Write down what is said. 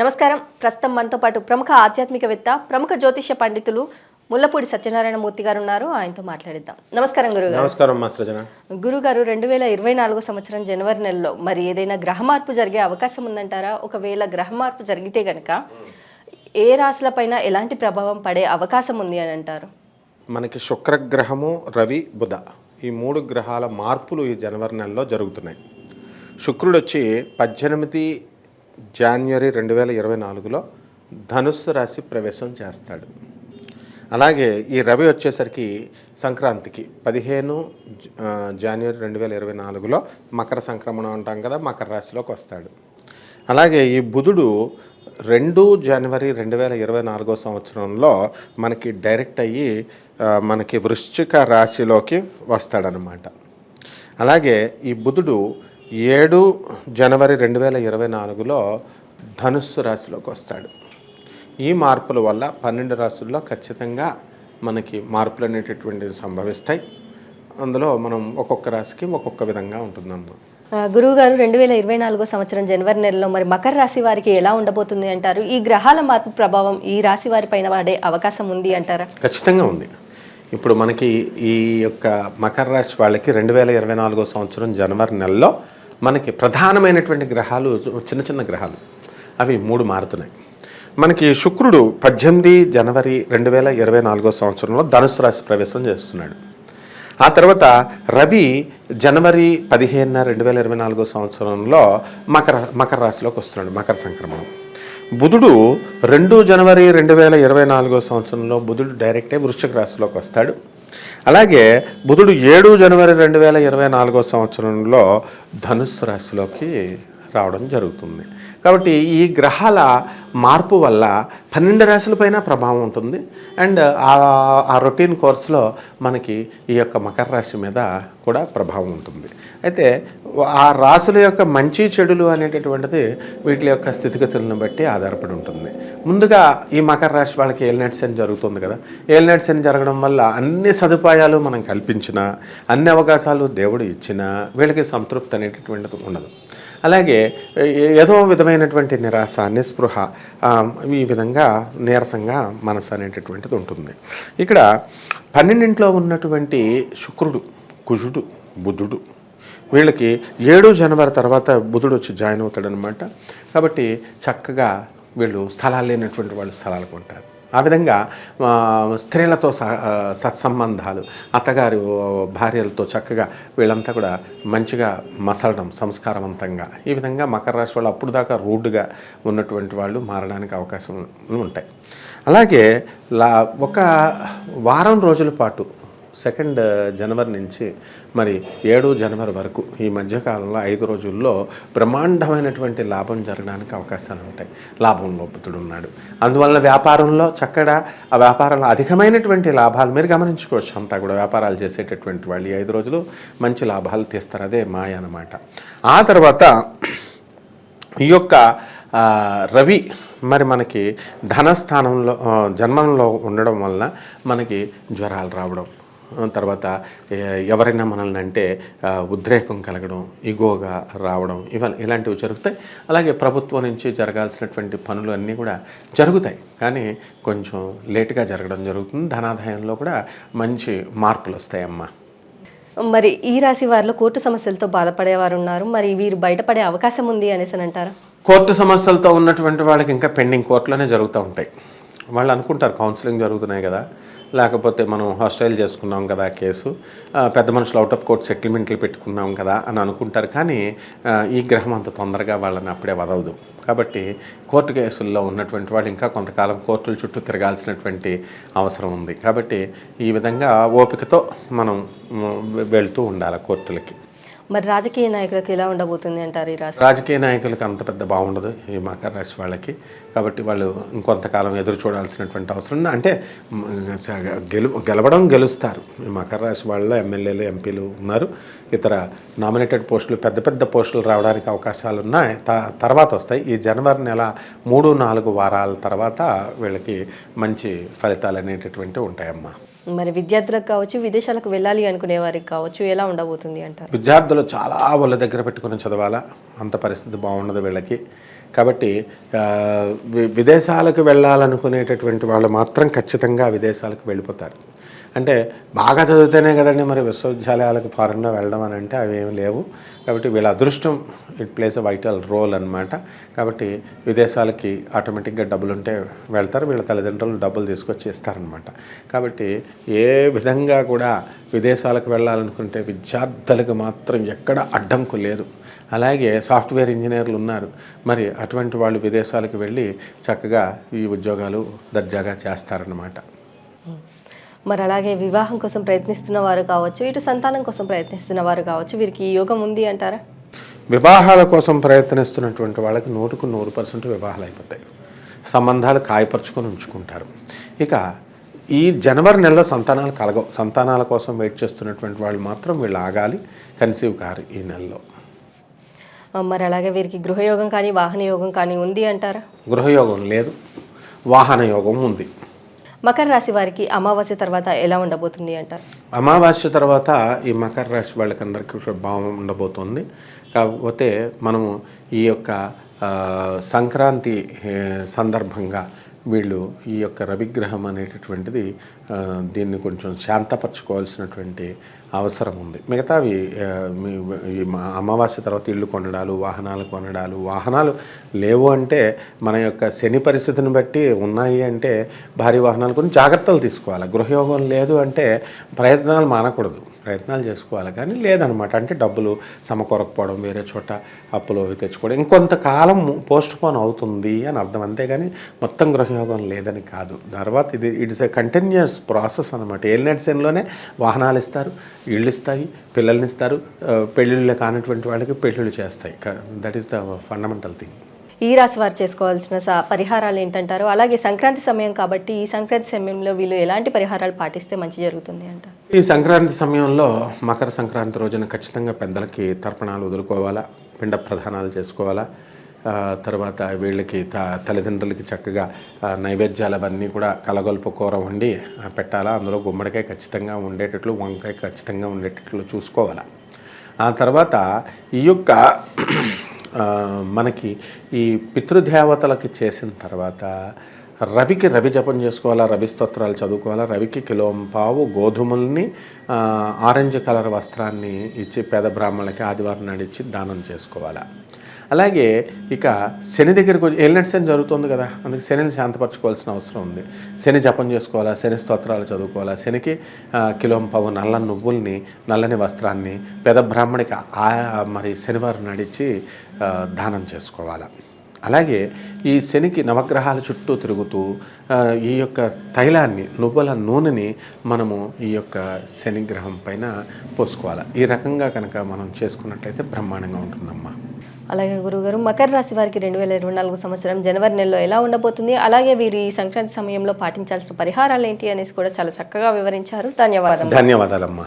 నమస్కారం. ప్రస్తుతం మనతో పాటు ప్రముఖ ఆధ్యాత్మికవేత్త ప్రముఖ జ్యోతిష్య పండితులు ముల్లపూడి సత్యనారాయణ మూర్తి గారు ఉన్నారు ఆయనతో మాట్లాడిద్దాం. నమస్కారం గురుగారు. నమస్కారం గురుగారు రెండు వేల ఇరవై నాలుగు సంవత్సరం జనవరి నెలలో మరి ఏదైనా గ్రహ మార్పు జరిగే అవకాశం ఉందంటారా? ఒకవేళ గ్రహ మార్పు జరిగితే గనక ఏ రాశులపైన ఎలాంటి ప్రభావం పడే అవకాశం ఉంది అని అంటారు? మనకి శుక్రగ్రహము రవి బుధ ఈ మూడు గ్రహాల మార్పులు ఈ జనవరి నెలలో జరుగుతున్నాయి. శుక్రుడు వచ్చి పద్దెనిమిది జాన్వరి రెండు వేల ఇరవై నాలుగులో ధనుస్సు రాశి ప్రవేశం చేస్తాడు. అలాగే ఈ రవి వచ్చేసరికి సంక్రాంతికి పదిహేను జాన్వరి జనవరి రెండు వేల ఇరవై నాలుగులో మకర సంక్రమణం అంటాం కదా మకర రాశిలోకి వస్తాడు. అలాగే ఈ బుధుడు రెండు జనవరి రెండు వేల ఇరవై నాలుగో సంవత్సరంలో మనకి డైరెక్ట్ అయ్యి మనకి వృశ్చిక రాశిలోకి వస్తాడనమాట. అలాగే ఈ బుధుడు ఏడు జనవరి రెండు వేల ఇరవై నాలుగులో ధనుస్సు రాశిలోకి వస్తాడు. ఈ మార్పుల వల్ల పన్నెండు రాశుల్లో ఖచ్చితంగా మనకి మార్పులు అనేటటువంటివి సంభవిస్తాయి. అందులో మనం ఒక్కొక్క రాశికి ఒక్కొక్క విధంగా ఉంటుందన్నమాట. ఆ, గురువు గారు రెండు వేల ఇరవై నాలుగో సంవత్సరం జనవరి నెలలో మరి మకర రాశి వారికి ఎలా ఉండబోతుంది అంటారు? ఈ గ్రహాల మార్పు ప్రభావం ఈ రాశి వారి పైన పడే అవకాశం ఉంది అంటారా? ఖచ్చితంగా ఉంది. ఇప్పుడు మనకి ఈ యొక్క మకర రాశి వాళ్ళకి రెండు వేల ఇరవై నాలుగో సంవత్సరం జనవరి నెలలో మనకి ప్రధానమైనటువంటి గ్రహాలు చిన్న చిన్న గ్రహాలు. అవి మూడు మారుతున్నాయి. మనకి శుక్రుడు పద్దెనిమిది జనవరి రెండు వేల ఇరవై నాలుగో సంవత్సరంలో ధనుసు రాశి ప్రవేశం చేస్తున్నాడు. ఆ తర్వాత రవి జనవరి పదిహేనున రెండు వేల ఇరవై నాలుగో సంవత్సరంలో మకర మకర రాశిలోకి వస్తున్నాడు మకర సంక్రమణం. బుధుడు రెండు జనవరి రెండు వేల ఇరవై నాలుగో సంవత్సరంలో బుధుడు డైరెక్టే వృశ్చిక రాశిలోకి వస్తాడు. అలాగే బుధుడు ఏడు జనవరి రెండు వేల ఇరవై నాలుగో సంవత్సరంలో ధనుస్సు రాశిలోకి రావడం జరుగుతుంది. కాబట్టి ఈ గ్రహాల మార్పు వల్ల పన్నెండు రాశులపైన ప్రభావం ఉంటుంది. అండ్ ఆ ఆ రొటీన్ కోర్సులో మనకి ఈ యొక్క మకర రాశి మీద కూడా ప్రభావం ఉంటుంది. అయితే ఆ రాశుల యొక్క మంచి చెడులు అనేటటువంటిది వీటి యొక్క స్థితిగతులను బట్టి ఆధారపడి ఉంటుంది. ముందుగా ఈ మకర రాశి వాళ్ళకి ఏలినట్ శని జరుగుతుంది కదా. ఏలినట్ శని జరగడం వల్ల అన్ని సదుపాయాలు మనం కల్పించినా అన్ని అవకాశాలు దేవుడు ఇచ్చినా వీళ్ళకి సంతృప్తి అనేటటువంటిది ఉండదు. అలాగే ఏదో విధమైనటువంటి నిరాశ నిస్పృహ ఈ విధంగా నీరసంగా మనసు అనేటటువంటిది ఉంటుంది. ఇక్కడ పన్నెండింట్లో ఉన్నటువంటి శుక్రుడు కుజుడు బుధుడు వీళ్ళకి ఏడు జనవరి తర్వాత బుధుడు వచ్చి జాయిన్ అవుతాడనమాట కాబట్టి చక్కగా వీళ్ళు స్థలాలు లేనటువంటి వాళ్ళు స్థలాలకు ఉంటారు ఆ విధంగా స్త్రీలతో సహ సత్సంబంధాలు అత్తగారు భార్యలతో చక్కగా వీళ్ళంతా కూడా మంచిగా మసలడం సంస్కారవంతంగా. ఈ విధంగా మకర రాశి వాళ్ళు అప్పుడు దాకా రూడ్గా ఉన్నటువంటి వాళ్ళు మారడానికి అవకాశం ఉంటాయి. అలాగే లా ఒక వారం రోజుల పాటు సెకండ్ జనవరి uh, నుంచి మరి ఏడు జనవరి వరకు ఈ మధ్యకాలంలో ఐదు రోజుల్లో బ్రహ్మాండమైనటువంటి లాభం జరగడానికి అవకాశాలు ఉంటాయి. లాభం లోపుతుడు ఉన్నాడు. అందువల్ల వ్యాపారంలో చక్కగా ఆ వ్యాపారంలో అధికమైనటువంటి లాభాలు మీరు గమనించుకోవచ్చు. అంతా కూడా వ్యాపారాలు చేసేటటువంటి వాళ్ళు ఈ ఐదు రోజులు మంచి లాభాలు తీస్తారు. అదే మాయ అన్నమాట. ఆ తర్వాత ఈ యొక్క రవి మరి మనకి ధనస్థానంలో జన్మంలో ఉండడం వలన మనకి జ్వరాలు రావడం తర్వాత ఎవరైనా మనల్ని అంటే ఉద్రేకం కలగడం ఇగోగా రావడం ఇవ ఇలాంటివి జరుగుతాయి. అలాగే ప్రభుత్వం నుంచి జరగాల్సినటువంటి పనులు అన్నీ కూడా జరుగుతాయి. కానీ కొంచెం లేటుగా జరగడం జరుగుతుంది. ధనాదాయంలో కూడా మంచి మార్పులు వస్తాయమ్మా. మరి ఈ రాశి వారిలో కోర్టు సమస్యలతో బాధపడేవారు ఉన్నారు. మరి వీరు బయటపడే అవకాశం ఉంది అనేసి అని అంటారా? కోర్టు సమస్యలతో ఉన్నటువంటి వాళ్ళకి ఇంకా పెండింగ్ కోర్టులోనే జరుగుతూ ఉంటాయి. వాళ్ళు అనుకుంటారు కౌన్సిలింగ్ జరుగుతున్నాయి కదా. లేకపోతే మనం హాస్టైల్ చేసుకున్నాం కదా కేసు పెద్ద మనుషులు అవుట్ ఆఫ్ కోర్ట్ సెటిల్మెంట్లు పెట్టుకున్నాం కదా అని అనుకుంటారు కానీ ఈ గ్రహం అంత తొందరగా వాళ్ళని అప్పుడే వదవదు కాబట్టి కోర్టు కేసుల్లో ఉన్నటువంటి వాళ్ళు ఇంకా కొంతకాలం కోర్టుల చుట్టూ తిరగాల్సినటువంటి అవసరం ఉంది. కాబట్టి ఈ విధంగా ఓపికతో మనం వెళ్తూ ఉండాలి కోర్టులకి. మరి రాజకీయ నాయకులకు ఎలా ఉండబోతుంది అంటారు ఈ రాశి రాజకీయ నాయకులకు అంత పెద్ద బాగుండదు ఈ మకర రాశి వాళ్ళకి. కాబట్టి వాళ్ళు ఇంకొంతకాలం ఎదురు చూడాల్సినటువంటి అవసరం ఉంది. అంటే గెలు గెలవడం గెలుస్తారు. ఈ మకర రాశి వాళ్ళలో ఎమ్మెల్యేలు ఎంపీలు ఉన్నారు. ఇతర నామినేటెడ్ పోస్టులు పెద్ద పెద్ద పోస్టులు రావడానికి అవకాశాలు ఉన్నాయి. త- తర్వాత వస్తాయి. ఈ జనవరి నెల మూడు నాలుగు వారాల తర్వాత వీళ్ళకి మంచి ఫలితాలు అనేటటువంటివి ఉంటాయమ్మా. మరి విద్యార్థులకు కావచ్చు విదేశాలకు వెళ్ళాలి అనుకునే వారికి కావచ్చు ఎలా ఉండబోతుంది అంటారు? విద్యార్థులు చాలా వాళ్ళ దగ్గర పెట్టుకుని చదవాలా? అంత పరిస్థితి బాగుండదు వీళ్ళకి. కాబట్టి విదేశాలకు వెళ్ళాలనుకునేటటువంటి వాళ్ళు మాత్రం ఖచ్చితంగా విదేశాలకు వెళ్ళిపోతారు. అంటే బాగా చదివితేనే కదండి మరి విశ్వవిద్యాలయాలకు ఫారెన్లో వెళ్ళడం అని అంటే అవి ఏమి లేవు. కాబట్టి వీళ్ళ అదృష్టం it plays a vital role అనమాట కాబట్టి విదేశాలకి ఆటోమేటిక్గా డబ్బులు ఉంటే వెళ్తారు వీళ్ళ తల్లిదండ్రులు డబ్బులు తీసుకొచ్చి ఇస్తారనమాట కాబట్టి ఏ విధంగా కూడా విదేశాలకు వెళ్ళాలనుకుంటే విద్యార్థులకు మాత్రం ఎక్కడ అడ్డంకు లేదు. అలాగే సాఫ్ట్వేర్ ఇంజనీర్లు ఉన్నారు. మరి అటువంటి వాళ్ళు విదేశాలకు వెళ్ళి చక్కగా ఈ ఉద్యోగాలు దర్జాగా చేస్తారన్నమాట. మరి అలాగే వివాహం కోసం ప్రయత్నిస్తున్న వారు కావచ్చు ఇటు సంతానం కోసం ప్రయత్నిస్తున్న వారు కావచ్చు వీరికి ఈ యోగం ఉంది అంటారా? వివాహాల కోసం ప్రయత్నిస్తున్నటువంటి వాళ్ళకి నూరుకు నూరు పర్సెంట్ వివాహాలు అయిపోతాయి. సంబంధాలు కాయపరుచుకొని ఉంచుకుంటారు. ఇక ఈ జనవరి నెలలో సంతానాలు కలగవు. సంతానాల కోసం వెయిట్ చేస్తున్నటువంటి వాళ్ళు మాత్రం వీళ్ళు ఆగాలి. కన్సీవ్ కారు ఈ నెలలో. మరి అలాగే వీరికి గృహయోగం కానీ వాహన యోగం కానీ ఉంది అంటారా? గృహయోగం లేదు. వాహన యోగం ఉంది. మకర రాశి వారికి అమావాస్య తర్వాత ఎలా ఉండబోతుంది అంటారు? అమావాస్య తర్వాత ఈ మకర రాశి వాళ్ళకి అందరికీ ప్రభావం ఉండబోతుంది. కాకపోతే మనము ఈ యొక్క సంక్రాంతి సందర్భంగా వీళ్ళు ఈ యొక్క రవిగ్రహం అనేటటువంటిది దీన్ని కొంచెం శాంతపరచుకోవాల్సినటువంటి అవసరం ఉంది. మిగతావి ఈ అమావాస్య తర్వాత ఇల్లు కొనడాలు వాహనాలు కొనడాలు వాహనాలు లేవు అంటే మన యొక్క శని పరిస్థితిని బట్టి ఉన్నాయి అంటే భారీ వాహనాలు కొన్ని జాగ్రత్తలు తీసుకోవాలి. గృహయోగం లేదు అంటే ప్రయత్నాలు మానకూడదు. ప్రయత్నాలు చేసుకోవాలి. కానీ లేదనమాట. అంటే డబ్బులు సమకూరకపోవడం వేరే చోట అప్పులు అవి తెచ్చుకోవడం. ఇంకొంతకాలం పోస్ట్ పోన్ అవుతుంది అని అర్థం. అంతేగాని మొత్తం గృహయోగం లేదని కాదు. తర్వాత ఇది ఇట్స్ ఎ కంటిన్యూస్ ప్రాసెస్ అనమాట ఏలినట్ వాహనాలు ఇస్తారు ఇళ్ళు ఇస్తాయి పిల్లల్ని ఇస్తారు. పెళ్ళిళ్ళు కానటువంటి వాళ్ళకి పెళ్ళిళ్ళు చేస్తాయి. That is the fundamental thing ఈ రాశి వారు చేసుకోవాల్సిన స- పరిహారాలు ఏంటంటారు? అలాగే సంక్రాంతి సమయం కాబట్టి ఈ సంక్రాంతి సమయంలో వీళ్ళు ఎలాంటి పరిహారాలు పాటిస్తే మంచి జరుగుతుంది అంట? ఈ సంక్రాంతి సమయంలో మకర సంక్రాంతి రోజున ఖచ్చితంగా పెద్దలకి తర్పణాలు వదులుకోవాలా పిండ ప్రధానాలు చేసుకోవాలా తర్వాత వీళ్ళకి త తల్లిదండ్రులకి చక్కగా నైవేద్యాలు అవన్నీ కూడా కలగొల్పు కూర వండి పెట్టాలా. అందులో గుమ్మడికాయ ఖచ్చితంగా ఉండేటట్లు వంకాయ ఖచ్చితంగా ఉండేటట్లు చూసుకోవాలా. ఆ తర్వాత ఈ యొక్క మనకి ఈ పితృదేవతలకి చేసిన తర్వాత రవికి రవి జపం చేసుకోవాలా రవి స్తోత్రాలు చదువుకోవాలా రవికి కిలోం పావు గోధుమల్ని ఆరెంజ్ కలర్ వస్త్రాన్ని ఇచ్చి పేద బ్రాహ్మణులకి ఆదివారం నాడు ఇచ్చి దానం చేసుకోవాలా. అలాగే ఇక శని దగ్గరికి వచ్చి ఏలినట్ శని జరుగుతుంది కదా అందుకే శనిని శాంతపరచుకోవాల్సిన అవసరం ఉంది. శని జపం చేసుకోవాలా శని స్తోత్రాలు చదువుకోవాలా శనికి కిలో కిలోం నల్ల నువ్వుల్ని నల్లని వస్త్రాన్ని పెద బ్రాహ్మణికి ఆ మరి శనివారం నడిచి దానం చేసుకోవాలా. అలాగే ఈ శనికి నవగ్రహాల చుట్టూ తిరుగుతూ ఈ యొక్క తైలాన్ని నువ్వుల నూనెని మనము ఈ యొక్క శని గ్రహం పైన పోసుకోవాలి. ఈ రకంగా కనుక మనం చేసుకున్నట్లయితే బ్రహ్మాండంగా ఉంటుందమ్మా. అలాగే గురుగారు మకర రాశి వారికి రెండు వేల ఇరవై నాలుగు సంవత్సరం జనవరి నెలలో ఎలా ఉండబోతుంది? అలాగే వీరి సంక్రాంతి సమయంలో పాటించాల్సిన పరిహారాలు ఏంటి అనేసి కూడా చాలా చక్కగా వివరించారు. ధన్యవాదాలు ధన్యవాదాలమ్మా.